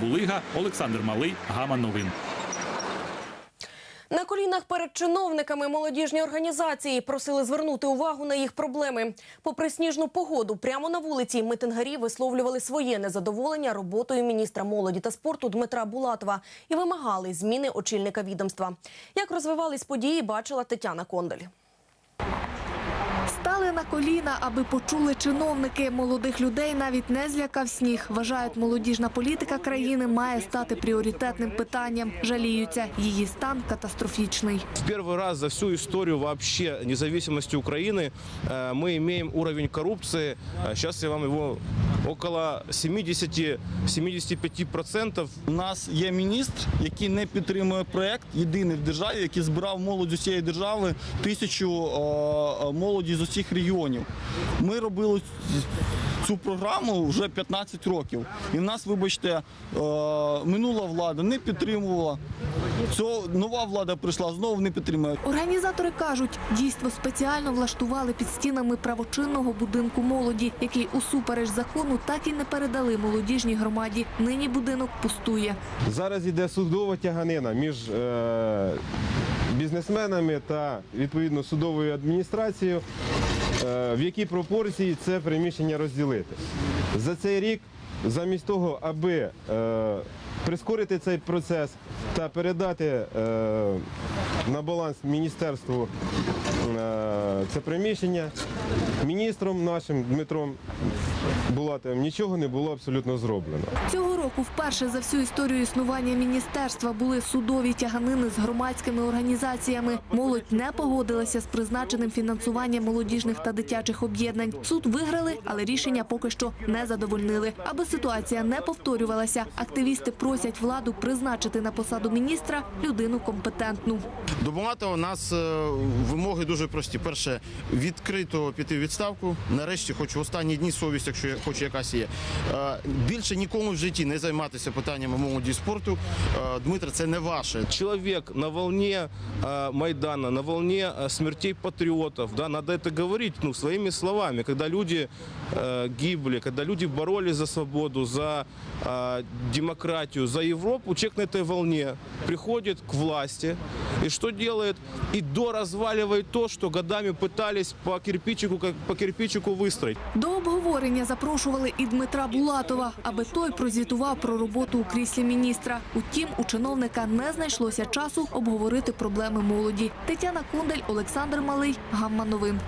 Булига, Олександр Малий, Гама Новин. На колінах перед чиновниками молодіжні організації просили звернути увагу на їх проблеми. Попри сніжну погоду, прямо на вулиці митингарі висловлювали своє незадоволення роботою міністра молоді та спорту Дмитра Булатова і вимагали зміни очільника відомства. Як розвивались події, бачила Тетяна Кондель. Стали на коліна, аби почули чиновники. Молодих людей навіть не злякав сніг. Вважають, молодіжна політика країни має стати пріоритетним питанням. Жаліються, її стан катастрофічний. В первый раз за всю историю вообще независимости Украины э, мы имеем уровень коррупции. Э, Сейчас я вам его около 70-75%. У нас є міністр, який не підтримує проект, єдиний в державі, який збирав молодь усієї держави, тисячу е, е, молоді з усіх регіонів. Ми робили цю програму вже 15 років. І в нас, вибачте, е, минула влада не підтримувала. Цього нова влада прийшла, знову не підтримує. Організатори кажуть, дійство спеціально влаштували під стінами правочинного будинку молоді, який усупереч закону так і не передали молодіжній громаді. Нині будинок пустує. Зараз йде судова тяганина між е, бізнесменами та відповідно судовою адміністрацією, в якій пропорції це приміщення розділити. За цей рік, замість того, аби е, прискорити цей процес та передати е, на баланс міністерству е, це приміщення, міністром нашим Дмитром Булатовим нічого не було абсолютно зроблено. Цього року вперше за всю історію існування міністерства були судові тяганини з громадськими організаціями. Молодь не погодилася з призначеним фінансуванням молодіжних та дитячих об'єднань. Суд виграли, але рішення поки що не задовольнили. Аби ситуація не повторювалася, активісти просять владу призначити на посаду міністра людину компетентну. До Булатова у нас е, вимоги дуже прості. Перше, відкрито піти в відставку. Нарешті, хоч в останні дні совість, якщо є- хоч якась є. Е, Більше нікому в житті не займатися питаннями молоді і спорту. Е, Дмитре, це не ваше. Человек на волне э, Майдана, на волне э, смертей патриотов, да, надо это говорить ну, своими словами, когда люди э, гибли, когда люди боролись за свободу, за э, демократию, за Европу, человек на этой волне приходит к власти и что делает? И доразваливает то, что годами пытались по кирпичику, как по кирпичику выстроить. До обговорення запрошували і Дмитра Булатова, аби той прозвітував про роботу у кріслі міністра. Утім, у чиновника не знайшлося часу обговорити проблеми молоді. Тетяна Кундель, Олександр Малий, Гамма Новин.